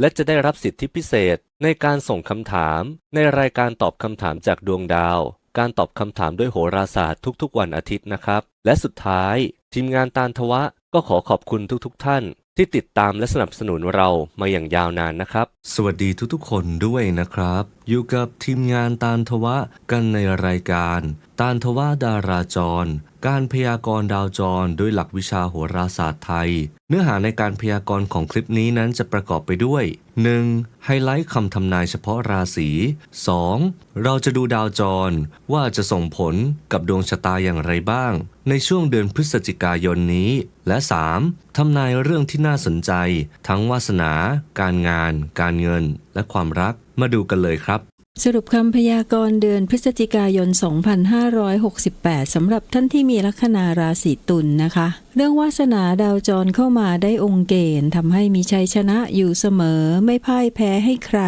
และจะได้รับสิทธิพิเศษในการส่งคำถาม ในรายการตอบคำถามจากดวงดาว การตอบคำถามด้วยโหราศาสตร์ทุกๆ วันอาทิตย์นะครับ และสุดท้าย ทีมงานตาลทวะก็ขอขอบคุณทุกๆ ท่าน ที่ติดตามและสนับสนุนเรามาอย่างยาวนานนะครับ สวัสดีทุกๆ คนด้วยนะครับ อยู่กับทีมงานตาลทวะกันในรายการ ตาลทวะดาราจร การพยากรณ์ดาวจรด้วยหลักวิชาโหราศาสตร์ไทย เนื้อหาในการพยากรณ์ของคลิปนี้นั้นจะประกอบไปด้วย 1. ไฮไลท์คำทำนายเฉพาะราศี 2. เราจะดูดาวจร ว่าจะส่งผลกับดวงชะตาอย่างไรบ้าง ในช่วงเดือนพฤศจิกายนนี้ และ 3. ทำนายเรื่องที่น่าสนใจ ทั้งวาสนา การงาน การเงิน และความรัก มาดูกันเลยครับ สรุปคำพยากรณ์เดือนพฤศจิกายน 2568 สำหรับท่านที่มีลัคนาราศีตุลนะคะ เรื่องวาสนาดาวจรเข้ามาได้องค์เกณฑ์ทำให้มีชัยชนะอยู่เสมอไม่พ่ายแพ้ให้ใคร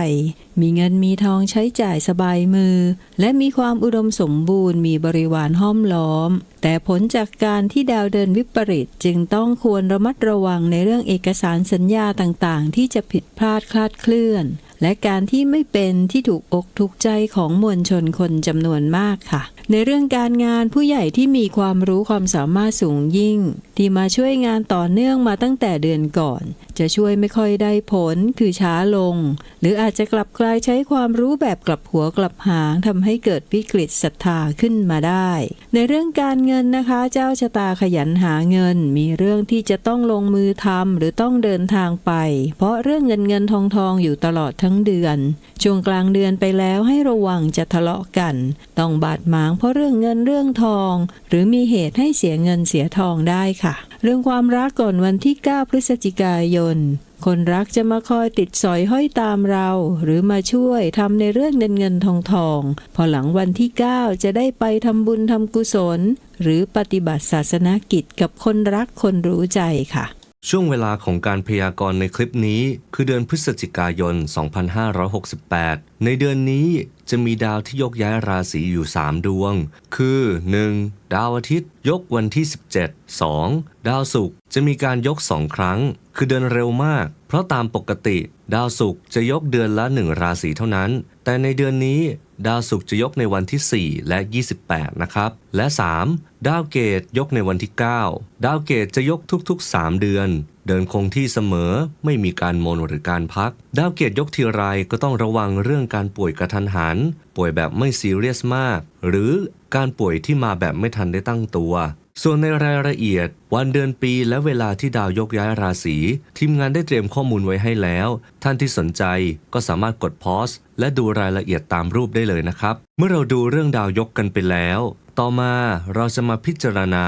มีเงินมีทองใช้จ่ายสบายมือ และมีความอุดมสมบูรณ์มีบริวารห้อมล้อม แต่ผลจากการที่ดาวเดินวิปริตจึงต้องควรระมัดระวังในเรื่องเอกสารสัญญาต่างๆ ที่จะผิดพลาดคลาดเคลื่อน และการที่ไม่เป็นที่ถูกอกถูกใจของมวลชนคนจำนวนมากค่ะ ในเรื่องการงานผู้ใหญ่ที่มีความรู้ความสามารถสูงยิ่ง ที่มาช่วยงานต่อเนื่องมาตั้งแต่เดือนก่อน จะช่วยไม่ค่อยได้ผลคือช้าลง หรืออาจจะกลับกลายใช้ความรู้แบบกลับหัวกลับหางทำให้เกิดวิกฤตศรัทธาขึ้นมาได้ ในเรื่องการเงินนะคะ เจ้าชะตาขยันหาเงิน มีเรื่องที่จะต้องลงมือทำหรือต้องเดินทางไป เพราะเรื่องเงินเงินทองทองอยู่ตลอดทั้งเดือน ช่วงกลางเดือนไปแล้วให้ระวังจะทะเลาะกัน ต้องบาดหมางเพราะเรื่องเงินเรื่องทอง หรือมีเหตุให้เสียเงินเสียทองได้ค่ะ เรื่องความรักก่อนวันที่ 9 พฤศจิกายน คนรักจะมาคอยติดสอยห้อยตามเรา หรือมาช่วยทำในเรื่องเงินเงินทองทอง พอหลังวันที่ 9 จะได้ไปทำบุญทำกุศล หรือปฏิบัติศาสนกิจกับคนรักคนรู้ใจค่ะ ช่วงเวลาของการพยากรณ์ในคลิปนี้คือเดือนพฤศจิกายน 2568 ในเดือนนี้จะมีดาวที่ยกย้ายราศีอยู่ 3 ดวง คือ 1. ดาวอาทิตย์ยกวันที่ 17 2. ดาวศุกร์จะมีการยก 2 ครั้ง คือเดินเร็วมาก เพราะตามปกติ ดาวศุกร์จะยกเดือนละ 1 ราศีเท่านั้น แต่ในเดือนนี้ ดาวศุกร์จะยกในวันที่ 4 และ 28 นะครับ และ 3. ดาวเกตยกในวันที่ 9 ดาวเกตจะยกทุกๆ 3 เดือน เดินคงที่เสมอไม่มีการโมนหรือการพัก ดาวเกตยกทีไรก็ต้องระวังเรื่องการป่วยกระทันหัน ป่วยแบบไม่ซีเรียสมาก หรือการป่วยที่มาแบบไม่ทันได้ตั้งตัว ส่วนในรายละเอียด วันเดือนปีและเวลาที่ดาวยกย้ายราศี ทีมงานได้เตรียมข้อมูลไว้ให้แล้ว ท่านที่สนใจก็สามารถกดพอสและดูรายละเอียดตามรูปได้เลยนะครับ เมื่อเราดูเรื่องดาวยกกันไปแล้ว ต่อมาเราจะมาพิจารณา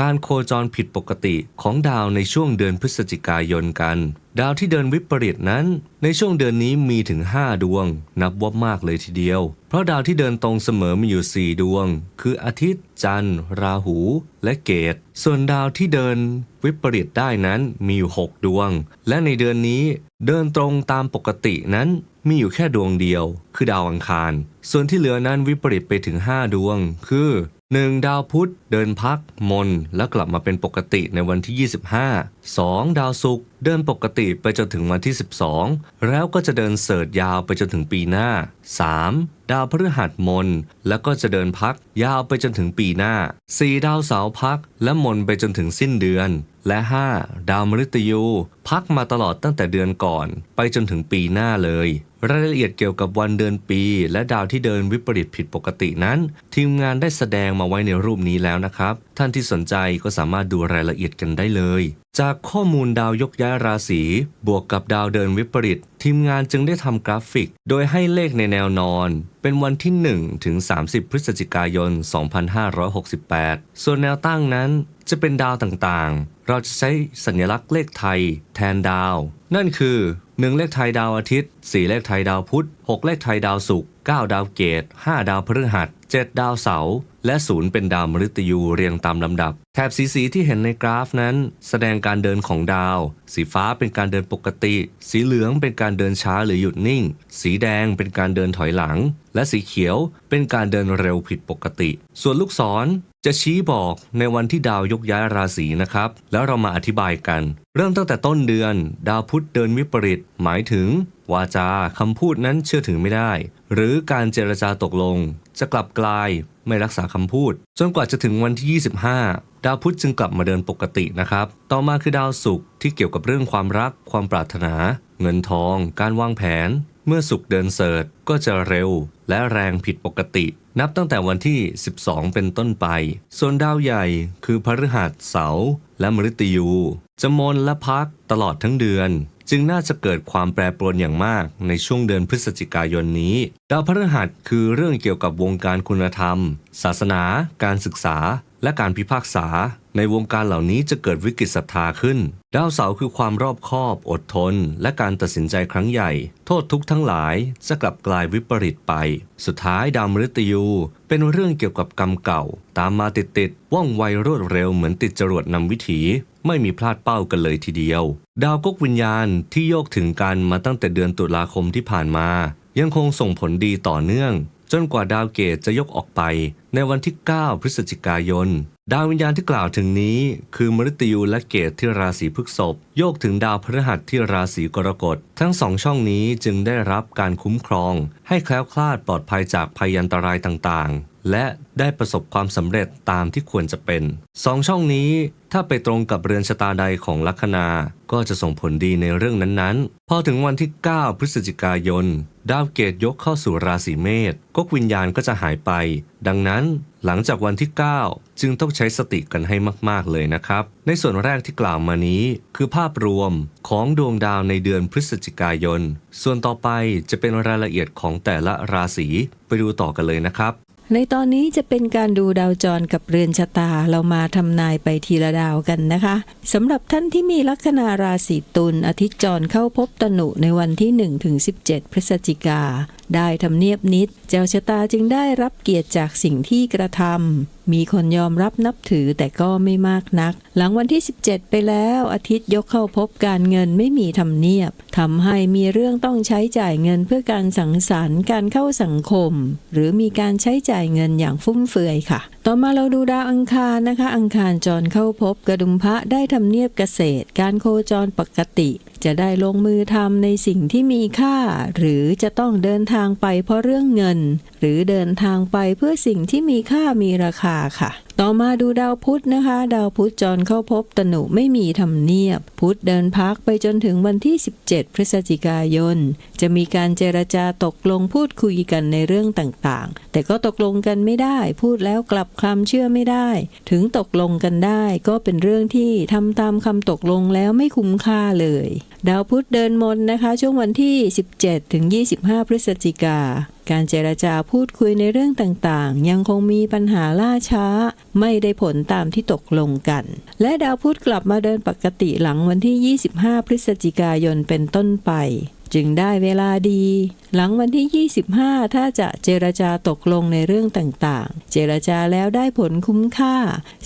การโคจรผิดปกติของดาวในช่วงเดือนพฤศจิกายนกัน ดาวที่เดินวิปริตนั้น ในช่วงเดือนนี้มีถึง 5 ดวง นับว่ามากเลยทีเดียว เพราะดาวที่เดินตรงเสมอมีอยู่ 4 ดวง คืออาทิตย์ จันทร์ ราหู และเกต ส่วนดาวที่เดิน วิปริตได้นั้นมีอยู่ 6 ดวง และในเดือนนี้เดินตรงตามปกตินั้นมีอยู่แค่ดวงเดียว คือดาวอังคาร ส่วนที่เหลือนั้นวิปริตไปถึง 5 ดวง คือ 1. ดาวพุธเดินพักมน แล้วกลับมาเป็นปกติในวันที่ 25 2. ดาวศุกร์เดินปกติไปจนถึงวันที่ 12 แล้วก็จะเดินเสิร์ชยาวไปจนถึงปีหน้า 3. ดาวพฤหัสมน แล้วก็จะเดินพักยาวไปจนถึงปีหน้า 4. ดาวเสาร์พักและมนไปจนถึงสิ้นเดือน และ 5. ดาวมฤตยู พักมาตลอดตั้งแต่เดือนก่อน ไปจนถึงปีหน้าเลย รายละเอียดเกี่ยวกับวันเดือนปี และดาวที่เดินวิปริตผิดปกตินั้น ทีมงานได้แสดงมาไว้ในรูปนี้แล้วนะครับ ท่านที่สนใจก็สามารถดูรายละเอียดกันได้เลย จากข้อมูลดาวยกย้ายราศีบวกกับดาวเดินวิปริต ทีมงานจึงได้ทำกราฟิก โดยให้เลขในแนวนอน เป็นวันที่ 1 ถึง 30 พฤศจิกายน 2568 ส่วนแนวตั้งนั้นจะเป็นดาวต่างๆ เราจะใช้สัญลักษณ์เลขไทยแทนดาว นั่นคือ 1 เลขไทยดาวอาทิตย์ 4 เลขไทยดาวพุธ 6 เลขไทยดาวศุกร์ 9 ดาวเกต 5 ดาวพฤหัส 7 ดาวเสาร์ และศูนย์เป็นดาวมฤตยูเรียงตามลำดับ แถบสีสีที่เห็นในกราฟนั้น แสดงการเดินของดาว สีฟ้าเป็นการเดินปกติ สีเหลืองเป็นการเดินช้าหรือหยุดนิ่ง สีแดงเป็นการเดินถอยหลัง และสีเขียวเป็นการเดินเร็วผิดปกติ ส่วนลูกศร จะชี้บอกในวันที่ดาวยกย้ายราศีนะครับ แล้วเรามาอธิบายกัน เริ่มตั้งแต่ต้นเดือน ดาวพุธเดินวิปริต หมายถึง วาจาคำพูดนั้นเชื่อถือไม่ได้ หรือการเจรจาตกลง จะกลับกลายไม่รักษาคำพูด จนกว่าจะถึงวันที่ 25 ดาวพุธจึงกลับมาเดินปกตินะครับ ต่อมาคือดาวศุกร์ที่เกี่ยวกับเรื่องความรัก ความปรารถนา เงินทอง การวางแผน เมื่อศุกร์เดินเสิร์ชก็จะเร็ว และแรงผิดปกติ นับตั้งแต่วันที่ 12 เป็นต้นไป ส่วนดาวใหญ่คือพฤหัสเสาร์และมฤตยู จะมนและพักตลอดทั้งเดือน จึงน่าจะเกิดความแปรปรวนอย่างมากในช่วงเดือนพฤศจิกายนนี้ ดาวพฤหัสคือเรื่องเกี่ยวกับวงการคุณธรรม ศาสนา การศึกษา และการพิพากษา ในวงการเหล่านี้จะเกิดวิกฤตศรัทธาขึ้น ดาวเสาร์คือความรอบคอบ อดทน และการตัดสินใจครั้งใหญ่ โทษทุกข์ทั้งหลายจะกลับกลายวิปริตไป สุดท้ายดาวมฤตยู เป็นเรื่องเกี่ยวกับกรรมเก่า ตามมาติดๆว่องไวรวดเร็วเหมือนติดจรวดนำวิถี ไม่มีพลาดเป้ากันเลยทีเดียว ดาวกกวิญญาณที่โยกถึงกันมาตั้งแต่เดือนตุลาคมที่ผ่านมา ยังคงส่งผลดีต่อเนื่อง จนกว่าดาวเกตจะยกออกไป ในวันที่ 9 พฤศจิกายน ดาววิญญาณที่กล่าวถึงนี้ คือมฤตยูและเกตที่ราศีพฤษภโยกถึงดาวพฤหัสที่ราศีกรกฎ ทั้งสองช่องนี้จึงได้รับการคุ้มครอง ให้แคล้วคลาดปลอดภัยจากภัยอันตรายต่างๆ และได้ประสบความสำเร็จตามที่ควรจะเป็นสองช่องนี้ถ้าไปตรงกับเรือนชะตาใดของลัคนาก็จะส่งผลดีในเรื่องนั้นๆ พอถึงวันที่ 9 พฤศจิกายน ดาวเกตยกเข้าสู่ราศีเมษกกวิญญาณก็จะหายไป ดังนั้น หลังจากวันที่ 9 จึงต้องใช้สติกันให้มาก ๆ เลยนะครับ ในส่วนแรกที่กล่าวมานี้ คือภาพรวมของดวงดาวในเดือนพฤศจิกายน ส่วนต่อไปจะเป็นรายละเอียดของแต่ละราศีไปดูต่อกันเลยนะครับ ในตอนนี้จะเป็นการดูดาวจรกับเรือนชะตาเรามาทำนายไปทีละดาวกันนะคะสำหรับท่านที่มีลัคนาราศีตุลอาทิตย์จรเข้าพบตนุในวันที่1ถึง17 พฤศจิกา ได้ทำเนียบนิด เจ้าชะตาจึงได้รับเกียรติจากสิ่งที่กระทำ มีคนยอมรับนับถือแต่ก็ไม่มากนัก หลังวันที่ 17 ไปแล้วอาทิตย์ยกเข้าพบการเงินไม่มีทำเนียบทำให้มีเรื่องต้องใช้จ่ายเงินเพื่อการสังสรรค์การเข้าสังคม หรือมีการใช้จ่ายเงินอย่างฟุ่มเฟือยค่ะ ต่อมาเราดูดาวอังคารนะคะ อังคารจรเข้าพบกระดุมพระได้ทำเนียบเกษตร การโคจรปกติ จะได้ลงมือทำในสิ่งที่มีค่า หรือจะต้องเดินทางไปเพราะเรื่องเงิน หรือเดินทางไปเพื่อสิ่งที่มีค่ามีราคาค่ะ ต่อมาดูดาวพุธนะคะ ดาวพุธจรเข้าพบตนุไม่มีทำเนียบ พุธเดินพักไปจนถึงวันที่ 17 พฤศจิกายน จะมีการเจรจาตกลงพูดคุยกันในเรื่องต่างๆ แต่ก็ตกลงกันไม่ได้ พูดแล้วกลับคำเชื่อไม่ได้ ถึงตกลงกันได้ ก็เป็นเรื่องที่ทำตามคำตกลงแล้วไม่คุ้มค่าเลย ดาวพุธเดินมนนะคะ ช่วงวันที่ 17 ถึง 25 พฤศจิกา การเจรจาพูดคุยในเรื่องต่างๆ ยังคงมีปัญหาล่าช้า ไม่ได้ผลตามที่ตกลงกัน และดาวพุธกลับมาเดินปกติหลังวันที่ 25 พฤศจิกายนเป็นต้นไป จึงได้เวลาดี หลังวันที่ 25 ถ้าจะเจรจาตกลงในเรื่องต่างๆ เจรจาแล้วได้ผลคุ้มค่า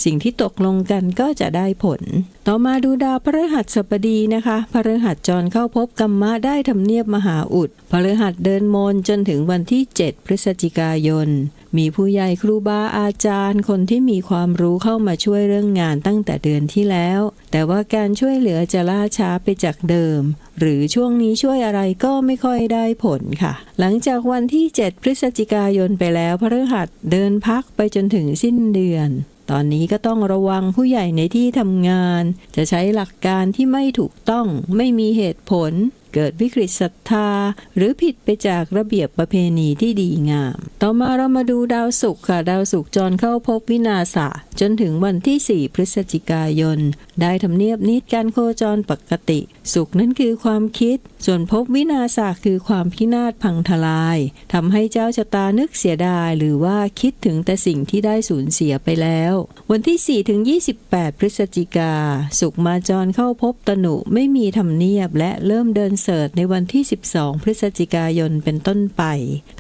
สิ่งที่ตกลงกันก็จะได้ผล ต่อมาดูดาวพฤหัสบดีนะคะพฤหัสจรเข้าพบกรรมะได้ทำเนียบมหาอุดพฤหัสเดินมนจนถึงวันที่ 7 พฤศจิกายนมีผู้ใหญ่ครูบาอาจารย์ คนที่มีความรู้เข้ามาช่วยเรื่องงานตั้งแต่เดือนที่แล้ว แต่ว่าการช่วยเหลือจะล่าช้าไปจากเดิม หรือช่วงนี้ช่วยอะไรก็ไม่ค่อยได้ผลค่ะ หลังจากวันที่ 7 พฤศจิกายนไปแล้วพฤหัสเดินพักไปจนถึงสิ้นเดือนตอนนี้ก็ต้องระวังผู้ใหญ่ในที่ทำงาน จะใช้หลักการที่ไม่ถูกต้อง ไม่มีเหตุผล เกิดวิกฤตศรัทธา หรือผิดไปจากระเบียบประเพณีที่ดีงาม ต่อมาเรามาดูดาวศุกร์ค่ะ ดาวศุกร์จรเข้าพบวินาศะจนถึงวันที่ 4 พฤศจิกายน ได้ทำเนียบนิดการโคจรปกติ สุขนั้นคือความคิด ส่วนพบวินาศะคือความพินาศพังทลายทำให้เจ้าชะตานึกเสียดาย หรือว่าคิดถึงแต่สิ่งที่ได้สูญเสียไปแล้ว วันที่ 4 ถึง 28 พฤศจิกา สุขมาจรเข้าพบตนุไม่มีทำเนียบและเริ่มเดินเสิร์ตในวันที่ 12 พฤศจิกายนเป็นต้นไป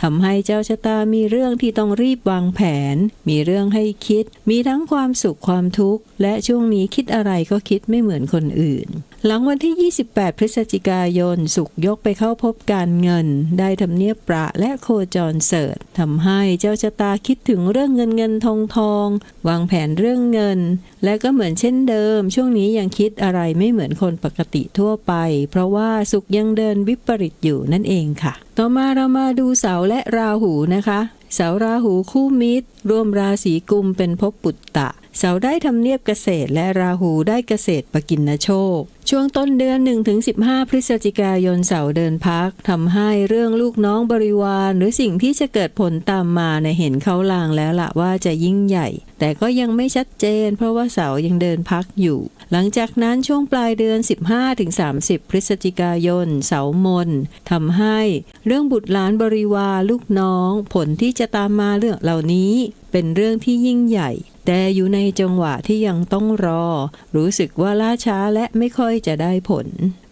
ทำให้เจ้าชะตามีเรื่องที่ต้องรีบวางแผน มีเรื่องให้คิด มีทั้งความสุขความทุกข์ และช่วงนี้คิดอะไรก็คิดไม่เหมือนคนอื่นหลังวันที่ 28 พฤศจิกายน สุกยกไปเข้าพบการเงิน ได้ทำเนียบประและโคจรเสิร์ตทำให้เจ้าชะตาคิดถึงเรื่องเงินเงินทองทอง วางแผนเรื่องเงิน และก็เหมือนเช่นเดิม ช่วงนี้ยังคิดอะไรไม่เหมือนคนปกติทั่วไป เพราะว่าสุกยังเดินวิปริตอยู่นั่นเองค่ะ ต่อมาเรามาดูเสาและราหูนะคะ เสาราหูคู่มิตร ร่วมราศีกุมเป็นภพปุตตะ เสาได้ทำเนียบเกษตรและราหูได้เกษตรปกินนโชค ช่วงต้นเดือน 1-15 พฤศจิกายนเสาเดินพักทำให้เรื่องลูกน้องบริวารหรือสิ่งที่จะเกิดผลตามมาในเห็นเขาลางแล้วละว่าจะยิ่งใหญ่ แต่ก็ยังไม่ชัดเจน เพราะว่าเสายังเดินพักอยู่ หลังจากนั้นช่วงปลายเดือน 15-30 พฤศจิกายนเสามนทำให้เรื่องบุตรหลานบริวารลูกน้อง ผลที่จะตามมาเรื่องเหล่านี้เป็นเรื่องที่ยิ่งใหญ่ แต่อยู่ในจังหวะที่ยังต้องรอ รู้สึกว่าล่าช้าและไม่ค่อยจะได้ผล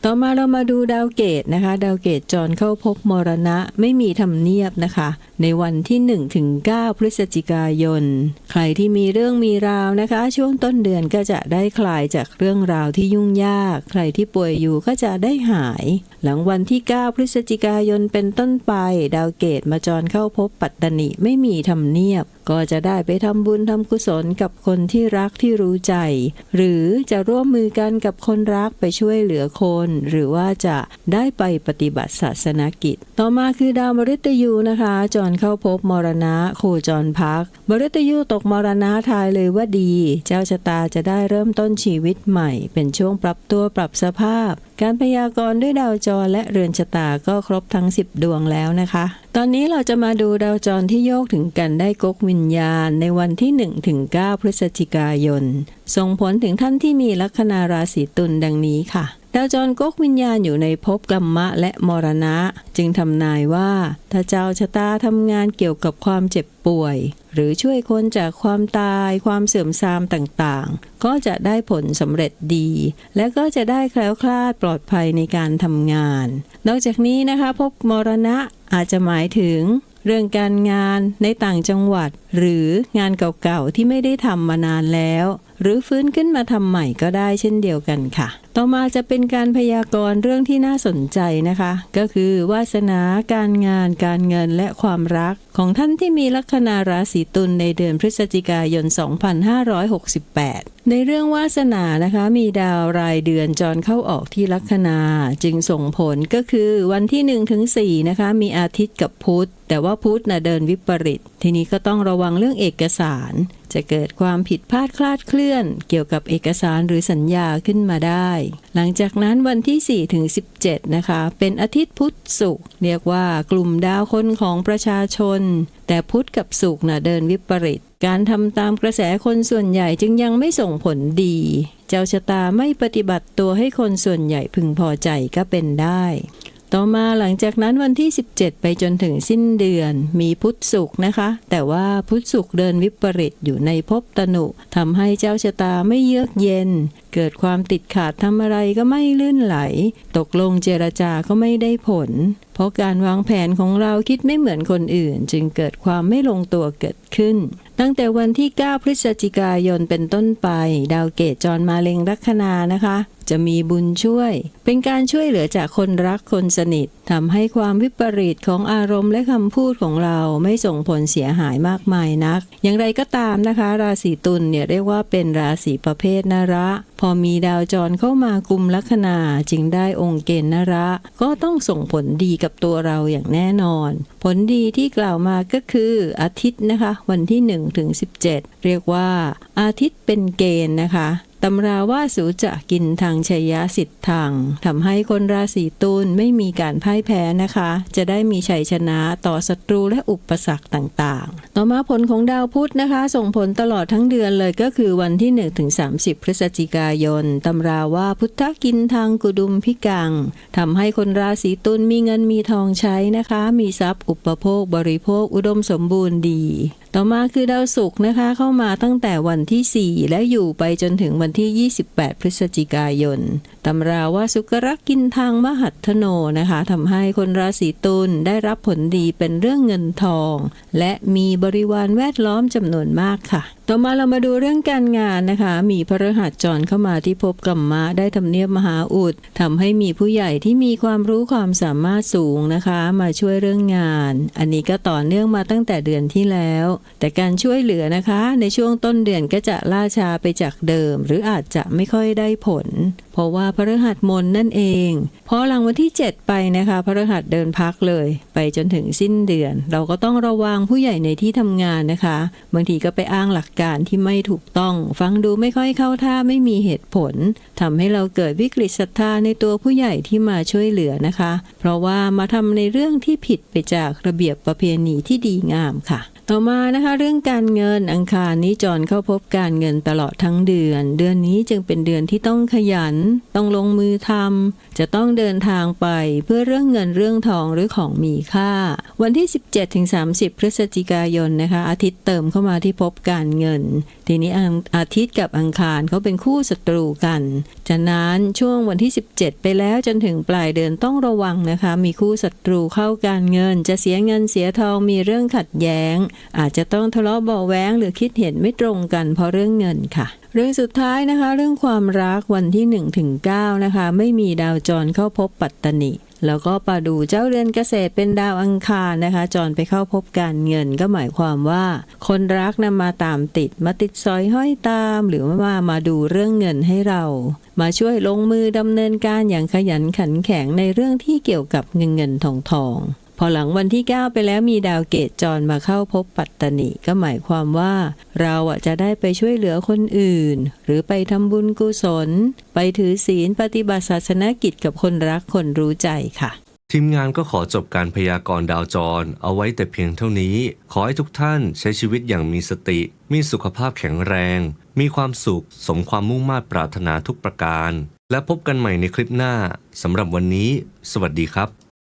ต่อมาเรามาดูดาวเกตนะคะ ดาวเกตจรเข้าพบมรณะไม่มีทำเนียบนะคะ ในวันที่1ถึง9พฤศจิกายน ใครที่มีเรื่องมีราวนะคะ ช่วงต้นเดือนก็จะได้คลายจากเรื่องราวที่ยุ่งยาก ใครที่ป่วยอยู่ก็จะได้หาย หลังวันที่ 9 พฤศจิกายนเป็นต้นไป ดาวเกตมาจรเข้าพบปัตตนิไม่มีทำเนียบ ก็จะได้ไปทำบุญทำกุศลกับคนที่รักที่รู้ใจ หรือจะร่วมมือกันกับคนรักไปช่วยเหลือคนหรือว่าจะได้ไปปฏิบัติศาสนกิจ ต่อมาคือดาวมฤตยูนะคะ จรเข้าพบมรณะ โคจรพักมฤตยูตกมรณะทายเลยว่าดี เจ้าชะตาจะได้เริ่มต้นชีวิตใหม่ เป็นช่วงปรับตัวปรับสภาพ การพยากรณ์ด้วยดาวจรและเรือนชะตาก็ครบทั้ง 10 ดวงแล้วนะคะ ตอนนี้เราจะมาดูดาวจรที่โยกถึงกันได้กกวิญญาณ ในวันที่1ถึง9พฤศจิกายน ส่งผลถึงท่านที่มีลัคนาราศีตุลดังนี้ค่ะ ดาวจรก๊กวิญญาณอยู่ในภพกรรมะและมรณะ จึงทำนายว่าถ้าเจ้าชะตาทำงานเกี่ยวกับความเจ็บป่วย หรือช่วยคนจากความตายความเสื่อมทรามต่างๆ ก็จะได้ผลสำเร็จดี และก็จะได้แคล้วคลาดปลอดภัยในการทำงาน นอกจากนี้นะคะภพมรณะอาจจะหมายถึงเรื่องการงานในต่างจังหวัด หรืองานเก่าๆที่ไม่ได้ทำมานานแล้ว หรือฟื้นขึ้นมาทำใหม่ก็ได้เช่นเดียวกันค่ะ ต่อมาจะเป็นการพยากรณ์เรื่องที่น่าสนใจนะคะ ก็คือวาสนาการงาน การเงินและความรัก ของท่านที่มีลัคนาราศีตุลในเดือนพฤศจิกายน 2568 ในเรื่องวาสนานะคะ มีดาวรายเดือนจรเข้าออกที่ลัคนา จึงส่งผลก็คือวันที่1ถึง4นะคะ มีอาทิตย์กับพุธ แต่ว่าพุธนะเดินวิปริต ทีนี้ก็ต้องระวังเรื่องเอกสาร จะเกิดความผิดพลาดคลาดเคลื่อน เกี่ยวกับเอกสารหรือสัญญาขึ้นมาได้ หลังจากนั้นวันที่4ถึง17 นะคะ เป็นอาทิตย์พุธศุกร์เรียกว่ากลุ่มดาวคนของประชาชน แต่พุธกับศุกร์นะเดินวิปริต การทำตามกระแสคนส่วนใหญ่จึงยังไม่ส่งผลดี เจ้าชะตาไม่ปฏิบัติตัวให้คนส่วนใหญ่พึงพอใจก็เป็นได้ ต่อมาหลังจากนั้นวันที่ 17 ไปจนถึงสิ้นเดือน มีพุทธศุกร์นะคะ แต่ว่าพุทธศุกร์เดินวิปริตอยู่ในภพตนุทำให้เจ้าชะตาไม่เยือกเย็น เกิดความติดขาดทำอะไรก็ไม่ลื่นไหล ตกลงเจรจาก็ไม่ได้ผล เพราะการวางแผนของเราคิดไม่เหมือนคนอื่น จึงเกิดความไม่ลงตัวเกิดขึ้น ตั้งแต่วันที่ 9 พฤศจิกายนเป็นต้นไป ดาวเกตจรมาเล็งลัคนานะคะ จะมีบุญช่วย เป็นการช่วยเหลือจากคนรักคนสนิททำให้ความวิปริตของอารมณ์และคำพูดของเราไม่ส่งผลเสียหายมากมายนัก อย่างไรก็ตามนะคะ ราศีตุลเนี่ยเรียกว่าเป็นราศีประเภทนระพอมีดาวจรเข้ามากุมลัคนาจึงได้องค์เกณฑ์นระ ก็ต้องส่งผลดีกับตัวเราอย่างแน่นอน ผลดีที่กล่าวมาก็คืออาทิตย์นะคะ วันที่1ถึง17 เรียกว่า อาทิตย์เป็นเกณฑ์นะคะ ตำราว่าสูจะกินทางชัยยะสิทธิ์ทางทำให้คนราศีตุลไม่มีการพ่ายแพ้นะคะ จะได้มีชัยชนะต่อศัตรูและอุปสรรคต่างๆ ต่อมาผลของดาวพุธนะคะ ส่งผลตลอดทั้งเดือนเลยก็คือวันที่1ถึง30 พฤศจิกายนตำราว่าพุทธกินทางกุดุมพิกังทำให้คนราศีตุลมีเงินมีทองใช้นะคะ มีทรัพย์อุปโภคบริโภคอุดมสมบูรณ์ดี ต่อมาคือดาวศุกร์นะคะเข้ามาตั้งแต่วันที่ 4 และอยู่ไปจนถึงวันที่ 28 พฤศจิกายนตำราว่าสุกรักกินทางมหัตโนนะคะทำให้คนราศีตุลได้รับผลดีเป็นเรื่องเงินทอง และมีบริวารแวดล้อมจำนวนมากค่ะ ต่อมาเรามาดูเรื่องการงานนะคะ มีพระหัสจรเข้ามาที่ภพกรรมะได้ทำเนียบมหาอุดทำให้มีผู้ใหญ่ที่มีความรู้ความสามารถสูงนะคะ มาช่วยเรื่องงาน อันนี้ก็ต่อเนื่องมาตั้งแต่เดือนที่แล้ว แต่การช่วยเหลือนะคะ ในช่วงต้นเดือนก็จะล่าช้าไปจากเดิม หรืออาจจะไม่ค่อยได้ผล เพราะว่าพระหัสมนนั่นเองพอหลังวันที่ 7 ไปนะคะพระหัสเดินพักเลย ไปจนถึงสิ้นเดือน เราก็ต้องระวังผู้ใหญ่ในที่ทำงานนะคะ บางทีก็ไปอ้างหลักการที่ไม่ถูกต้อง ฟังดูไม่ค่อยเข้าท่าไม่มีเหตุผลทำให้เราเกิดวิกฤตศรัทธาในตัวผู้ใหญ่ที่มาช่วยเหลือนะคะ เพราะว่ามาทำในเรื่องที่ผิดไปจากระเบียบประเพณีที่ดีงามค่ะ ต่อมานะคะเรื่องการเงินอังคารนี้จรเข้าพบการเงินตลอดทั้งเดือน เดือนนี้จึงเป็นเดือนที่ต้องขยัน ต้องลงมือทำจะต้องเดินทางไปเพื่อเรื่องเงินเรื่องทองหรือของมีค่า วันที่ 17ถึง30 พฤศจิกายนนะคะ อาทิตย์เติมเข้ามาที่พบการเงิน ทีนี้อังอาทิตย์กับอังคารเขาเป็นคู่ศัตรูกันจากนั้นช่วงวันที่ 17 ไปแล้วจนถึงปลายเดือนต้องระวังนะคะ มีคู่ศัตรูเข้าการเงิน จะเสียเงินเสียทองมีเรื่องขัดแย้งอาจจะต้องทะเลาะเบาแว้งหรือคิดเห็นไม่ตรงกันเพราะเรื่องเงินค่ะ เรื่องสุดท้ายนะคะ เรื่องความรักวันที่1ถึง9นะคะ ไม่มีดาวจรเข้าพบปัตตนิแล้วก็ปาดูเจ้าเรือนเกษตรเป็นดาวอังคารนะคะ จรไปเข้าพบการเงินก็หมายความว่า คนรักนะมาตามติดมาติดซอยห้อยตาม หรือว่ามาดูเรื่องเงินให้เรา มาช่วยลงมือดำเนินการอย่างขยันขันแข็งในเรื่องที่เกี่ยวกับเงินเงินทองทอง พอหลังวันที่ 9 ไปแล้วมีดาวเกตจรมาเข้าพบปัตตนิก็หมายความว่า เราจะได้ไปช่วยเหลือคนอื่น หรือไปทำบุญกุศล ไปถือศีลปฏิบัติศาสนกิจกับคนรักคนรู้ใจค่ะ ทีมงานก็ขอจบการพยากรณ์ดาวจร เอาไว้แต่เพียงเท่านี้ ขอให้ทุกท่านใช้ชีวิตอย่างมีสติ มีสุขภาพแข็งแรง มีความสุข สมความมุ่งมา่ปรารถนาทุกประการ และพบกันใหม่ในคลิปหน้าสำหรับวันนี้ สวัสดีครับ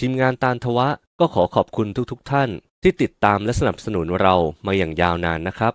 ทีมงานตาลทวะก็ขอขอบคุณทุกๆท่านที่ติดตามและสนับสนุนเรามาอย่างยาวนานนะครับ